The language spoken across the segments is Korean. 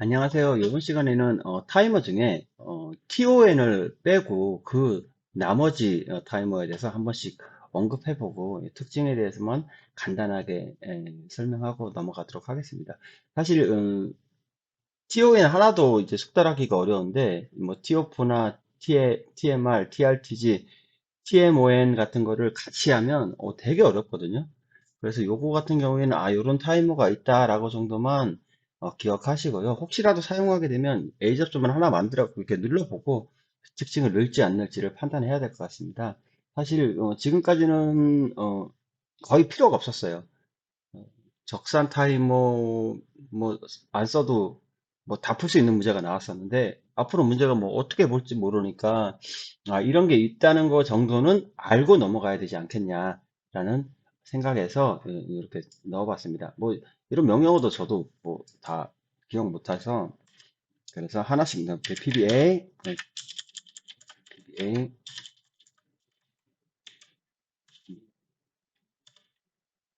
안녕하세요. 이번 시간에는 어, 타이머 중에 어, TON을 빼고 그 나머지 어, 타이머에 대해서 한 번씩 언급해보고 이 특징에 대해서만 간단하게 에, 설명하고 넘어가도록 하겠습니다. 사실 음, TON 하나도 이제 숙달하기가 어려운데 뭐 TOF나 TMR, TRTG, TMON 같은 거를 같이 하면 어, 되게 어렵거든요. 그래서 요거 같은 경우에는 아 요런 타이머가 있다라고 정도만 어, 기억하시고요. 혹시라도 사용하게 되면 A 접점을 하나 만들어 이렇게 눌러보고 특징을 넣을지 안 넣을지를 판단해야 될 것 같습니다. 사실 어, 지금까지는 어, 거의 필요가 없었어요. 어, 적산 타이머 뭐 안 써도 뭐 다 풀 수 있는 문제가 나왔었는데 앞으로 문제가 뭐 어떻게 볼지 모르니까 아, 이런 게 있다는 거 정도는 알고 넘어가야 되지 않겠냐라는 생각에서 예, 이렇게 넣어봤습니다. 뭐 이런 명령어도 저도 뭐 다 기억 못해서 그래서 하나씩 넣을게요. PBA, 네, PBA,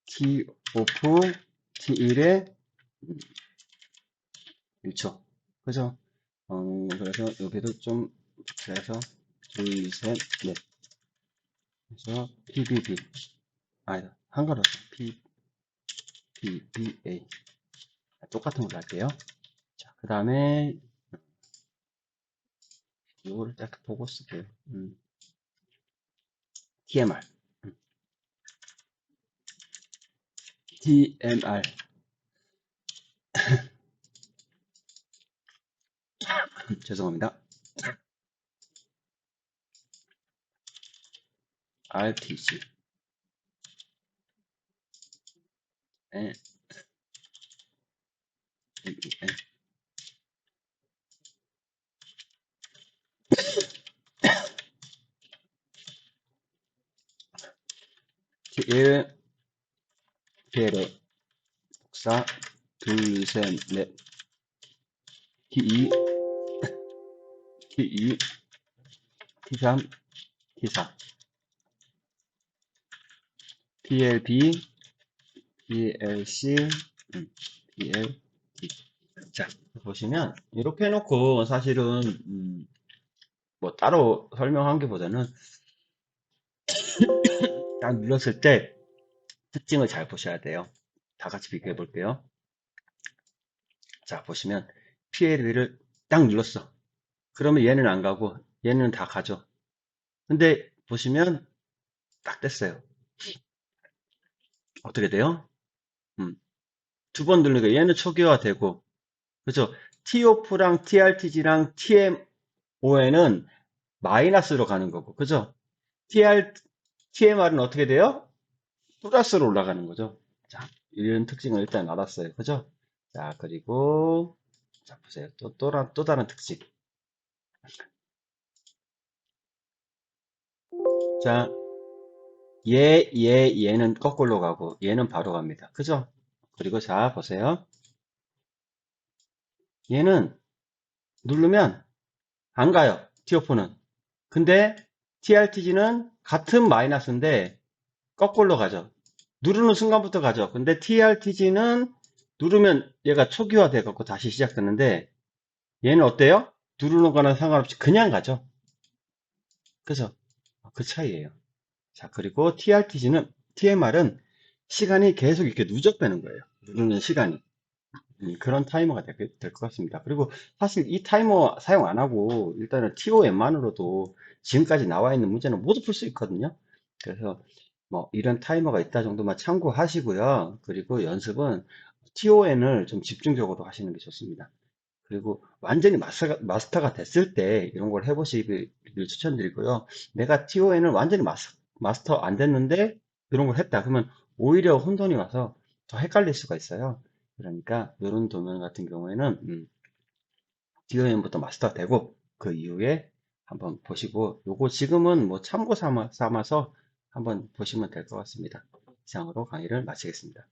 T 오프 T1에 1초. 그죠? 어, 그래서 여기도 좀 그래서 둘, 셋, 넷. 그래서 PBB. 아니다. 한글로 P, PBA. 똑같은 걸로 할게요. 자, 그 다음에 이거를 딱 보고 쓸게요. 음. TMR. 음. TMR. 죄송합니다. RTC. 에, 에, T1, PL, 복사, 둘, 셋, 넷, T2, T2, T3, T4, PLB, PLC, 음, PLD. 자, 보시면, 이렇게 해놓고, 사실은, 음, 뭐, 따로 설명한 게 보다는, 딱 눌렀을 때, 특징을 잘 보셔야 돼요. 다 같이 비교해 볼게요. 자, 보시면, PLB를 딱 눌렀어. 그러면 얘는 안 가고, 얘는 다 가죠. 근데, 보시면, 딱 됐어요. 어떻게 돼요? 음, 두번 누르니까 얘는 초기화되고, 그죠? TOF랑 TRTG랑 TMON은 마이너스로 가는 거고, 그죠? TR, TMR은 어떻게 돼요? 플러스로 올라가는 거죠. 자, 이런 특징을 일단 알았어요. 그죠? 자, 그리고, 자, 보세요. 또, 또, 다- 또 다른 특징. 자, 얘, 얘, 얘는 거꾸로 가고, 얘는 바로 갑니다. 그죠? 그리고 자, 보세요. 얘는 누르면 안 가요. TOF는. 근데 TRTG는 같은 마이너스인데 거꾸로 가죠. 누르는 순간부터 가죠. 근데 TRTG는 누르면 얘가 초기화 돼 갖고 다시 시작되는데 얘는 어때요? 누르는 거는 상관없이 그냥 가죠. 그죠? 그 차이예요. 자, 그리고 TRTG는 TMR은 시간이 계속 이렇게 누적되는 거예요. 시간이. 음, 그런 타이머가 될 것 같습니다. 그리고 사실 이 타이머 사용 안 하고 일단은 TOM만으로도 지금까지 나와 있는 문제는 모두 풀 수 있거든요. 그래서 뭐 이런 타이머가 있다 정도만 참고하시고요. 그리고 연습은 TON을 좀 집중적으로 하시는 게 좋습니다. 그리고 완전히 마스터가, 마스터가 됐을 때 이런 걸 해보시길 추천드리고요. 내가 TON을 완전히 마스, 마스터 안 됐는데 이런 걸 했다. 그러면 오히려 혼돈이 와서 더 헷갈릴 수가 있어요. 그러니까 이런 도면 같은 경우에는 음, DOM부터 마스터 되고 그 이후에 한번 보시고 요거 지금은 뭐 참고 삼아, 삼아서 한번 보시면 될 것 같습니다. 이상으로 강의를 마치겠습니다.